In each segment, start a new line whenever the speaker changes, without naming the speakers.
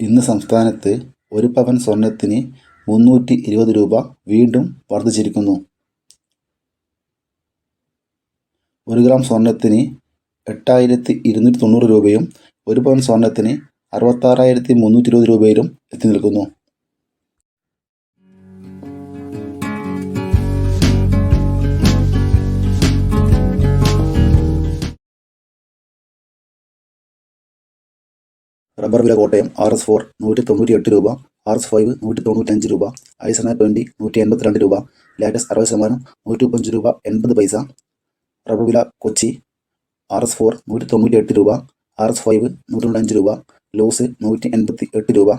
ഇന്ന് സംസ്ഥാനത്ത് ഒരു പവൻ സ്വർണത്തിന് മുന്നൂറ്റി ഇരുപത് രൂപ വീണ്ടും വർദ്ധിച്ചിരിക്കുന്നു. ഒരു ഗ്രാം സ്വർണത്തിന് എട്ടായിരത്തി ഇരുന്നൂറ്റി തൊണ്ണൂറ് രൂപയും ഒരു പവൻ സ്വർണത്തിന് അറുപത്താറായിരത്തി മുന്നൂറ്റി ഇരുപത് രൂപയിലും എത്തി നിൽക്കുന്നു. റബ്ബർ വില കോട്ടയം ആർ എസ് ഫോർ നൂറ്റി തൊണ്ണൂറ്റി എട്ട് രൂപ ആർ എസ് ഫൈവ് നൂറ്റി തൊണ്ണൂറ്റഞ്ച് രൂപ ഐസന ട്വന്റി നൂറ്റി എൺപത്തിരണ്ട് രൂപ ലാറ്റസ് അറുപത് ശതമാനം നൂറ്റി മുപ്പത്തഞ്ച് രൂപ എൺപത് പൈസ. റബ്ബർ വില കൊച്ചി ആർ എസ് ഫോർ നൂറ്റി തൊണ്ണൂറ്റി എട്ട് രൂപ ആർ എസ് ഫൈവ് നൂറ്റി തൊണ്ണൂറ്റഞ്ച് രൂപ ലോസ് നൂറ്റി എൺപത്തി എട്ട് രൂപ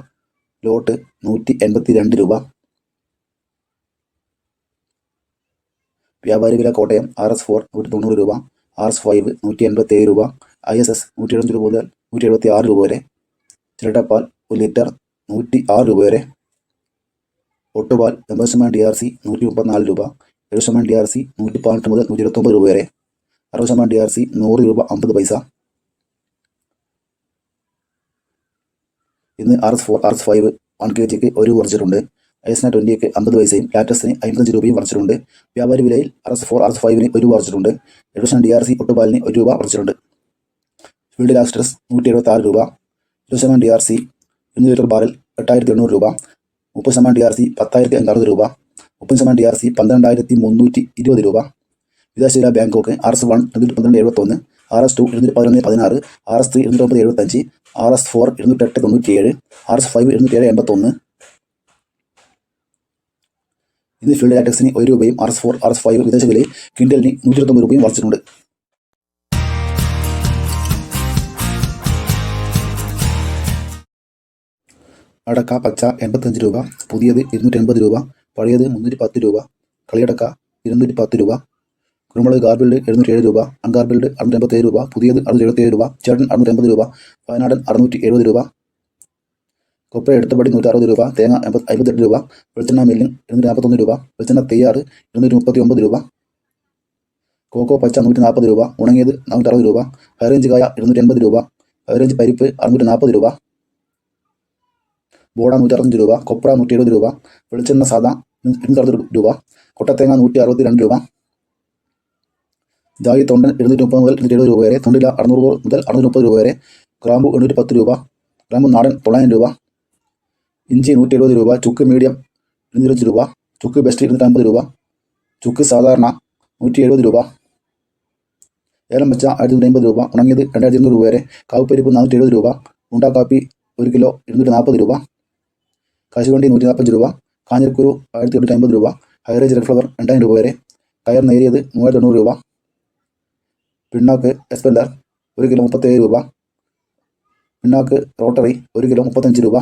ലോട്ട് നൂറ്റി എൺപത്തി രണ്ട് രൂപ. വ്യാപാരി വില കോട്ടയം ആർ എസ് ഫോർ നൂറ്റി തൊണ്ണൂറ് രൂപ ആർ എസ് ഫൈവ് നൂറ്റി എൺപത്തി ഏഴ് രൂപ ഐ എസ് എസ് നൂറ്റി എഴുപത്തി രൂപ മുതൽ നൂറ്റി എഴുപത്തി ആറ് രൂപ വരെ. ചിരട്ടപ്പാൽ ഒരു ലിറ്റർ നൂറ്റി ആറ് രൂപ വരെ. ഒട്ടുപാൽ എൺപത് ശതമാനം ഡി ആർ സി നൂറ്റി മുപ്പത്തിനാല് രൂപ. എഴുപത് ശതമാനം ഡി ആർ സി നൂറ്റി പതിനെട്ട് മുതൽ നൂറ്റി ഇരുപത്തൊമ്പത് രൂപ വരെ. അറുപത് ശതമാനം ഡി ആർ സി നൂറ് രൂപ അമ്പത് പൈസ. ഇന്ന് R S four R S five one K ജിക്ക് ഒരു കുറച്ചിട്ടുണ്ട്. ഐസിന ട്വന്റിക്ക് അമ്പത് പൈസയും ലാറ്റസിന് അമ്പത്തഞ്ച് രൂപയും കുറച്ചിട്ടുണ്ട്. വ്യാപാരി വിലയിൽ R S four R S ഫൈവിന് ഒരു കുറച്ചിട്ടുണ്ട്. എഴുപത് ശതമാനം ഡി ആർ സി ഒട്ടുപാലിന് ഒരു രൂപ കുറച്ചിട്ടുണ്ട്. ഫീൽഡ് ലാസ്റ്റസ് നൂറ്റി എഴുപത്തി ആറ് രൂപ. ഇരുപത് ശതമാനം ഡി ആർ സി ഇരുന്നൂറ് ലിറ്റർ ബാറിൽ എട്ടായിരത്തി എണ്ണൂറ് രൂപ. മുപ്പത് ശതമാനം ഡി ആർ സി പത്തായിരത്തി അഞ്ഞൂറ് രൂപ. മുപ്പത് ശതമാനം ഡി ആർ സി പന്ത്രണ്ടായിരത്തി മുന്നൂറ്റി ഇരുപത് രൂപ. വിദേശ ബാങ്കോക്ക് ആർ എസ് വൺ ഇരുന്നൂറ്റി പന്ത്രണ്ട് എഴുപത്തൊന്ന് ആർ എസ് ടു ഇരുന്നൂറ്റി പതിനൊന്ന് പതിനാറ് ആർ എസ് ത്രീ ഇരുന്നൂറ്റി ഒമ്പത് എഴുപത്തഞ്ച് ആർ എസ് ഫോർ ഇരുന്നൂറ്റെട്ട് തൊണ്ണൂറ്റി ഏഴ് ആർ എസ് ഫൈവ് ഇരുന്നൂറ്റി ഏഴ് എൺപത്തൊന്ന് ഇന്ന് ഫീൽഡ് ലാറ്റക്സിന് ഒരു രൂപയും R S four R S five വിദേശ വിലയിൽ കിൻഡലിന് നൂറ്റി ഇരുപത്തൊമ്പത് രൂപയും വർദ്ധിച്ചിട്ടുണ്ട്. അടക്ക പച്ച എൺപത്തഞ്ച് രൂപ പുതിയത് ഇരുന്നൂറ്റി എൺപത് രൂപ പഴയത് മുന്നൂറ്റി പത്ത് രൂപ കളിയടക്ക ഇരുന്നൂറ്റി പത്ത് രൂപ കുരുമുളക് ഗാർബിൾഡ് എഴുന്നൂറ്റി ഏഴ് രൂപ അൺഗാർബിൾഡ് അറുന്നൂറ്റി എൺപത്തേഴ് രൂപ പുതിയത് അറുന്നൂറ്റി എഴുപത്തേഴ് രൂപ ചേട്ടൻ അറുന്നൂറ്റി എൺപത് രൂപ വയനാടൻ അറുന്നൂറ്റി എഴുപത് രൂപ കൊപ്പ എടുത്തപടി നൂറ്റി അറുപത് രൂപ തേങ്ങ എൺപത് അമ്പത്തെട്ട് രൂപ വെളിച്ചെണ്ണ മില്ലിംഗ് ഇരുന്നൂറ്റി നാൽപ്പത്തൊന്ന് രൂപ വെളിച്ചെണ്ണ തെയ്യാറ് ഇരുന്നൂറ്റി മുപ്പത്തി ഒമ്പത് രൂപ കോക്കോ പച്ച നൂറ്റി നാൽപ്പത് രൂപ ഉണങ്ങിയത് നാനൂറ്റി അറുപത് രൂപ ഹൈറേഞ്ച് കായ ഇരുന്നൂറ്റി എൺപത് രൂപ ഹൈറേഞ്ച് പരിപ്പ് അറുന്നൂറ്റി നാൽപ്പത് രൂപ ബോഡ നൂറ്റി അറുപത്തഞ്ച് രൂപ കൊപ്ര നൂറ്റി എഴുപത് രൂപ വെളിച്ചെണ്ണ സാദ ഇരുന്നൂറ്റി രൂപ കൊട്ടത്തേങ്ങ നൂറ്റി അറുപത്തി രണ്ട് രൂപ. ജാതി തൊണ്ടൻ എഴുന്നൂറ്റി മുപ്പത് മുതൽ ഇരുന്നൂറ്റി എഴുപത് രൂപ വരെ തൊണ്ടില അറുന്നൂറ് മുതൽ അറുന്നൂറ്റി മുപ്പത് രൂപ വരെ ഗ്രാമ്പു എണ്ണൂറ്റി പത്ത് രൂപ ഗ്രാമ്പു നാടൻ തൊള്ളായിരം രൂപ ഇഞ്ചി നൂറ്റി എഴുപത് രൂപ ചുക്ക് മീഡിയം ഇരുന്നൂറ്റി രൂപ ചുക്ക് ബെസ്റ്റ് ഇരുന്നൂറ്റി അമ്പത് രൂപ ചുക്ക് സാധാരണ നൂറ്റി എഴുപത് രൂപ ഏലം വെച്ച ആയിരത്തി നൂറ്റി അമ്പത് രൂപ ഉണങ്ങിയത് രണ്ടായിരത്തി ഇരുന്നൂറ് രൂപ വരെ കാവുപരിപ്പ് നാനൂറ്റി എഴുപത് രൂപ ഉണ്ടാക്കാപ്പി ഒരു കിലോ ഇരുന്നൂറ്റി നാൽപ്പത് രൂപ കശുവണ്ടി നൂറ്റി നാൽപ്പഞ്ച് രൂപ കാഞ്ഞിരക്കുരു ആയിരത്തി എണ്ണൂറ്റി അമ്പത് രൂപ ഹൈറേജ് റെഡ് ഫ്ലവർ രണ്ടായിരം രൂപ വരെ. കയർ നേരിയത് മൂവായിരത്തി തൊണ്ണൂറ് രൂപ. പിണ്ണാക്ക് എസ്പെല്ലർ ഒരു കിലോ മുപ്പത്തേഴ് രൂപ. പിണ്ണാക്ക് റോട്ടറി ഒരു കിലോ മുപ്പത്തഞ്ച് രൂപ.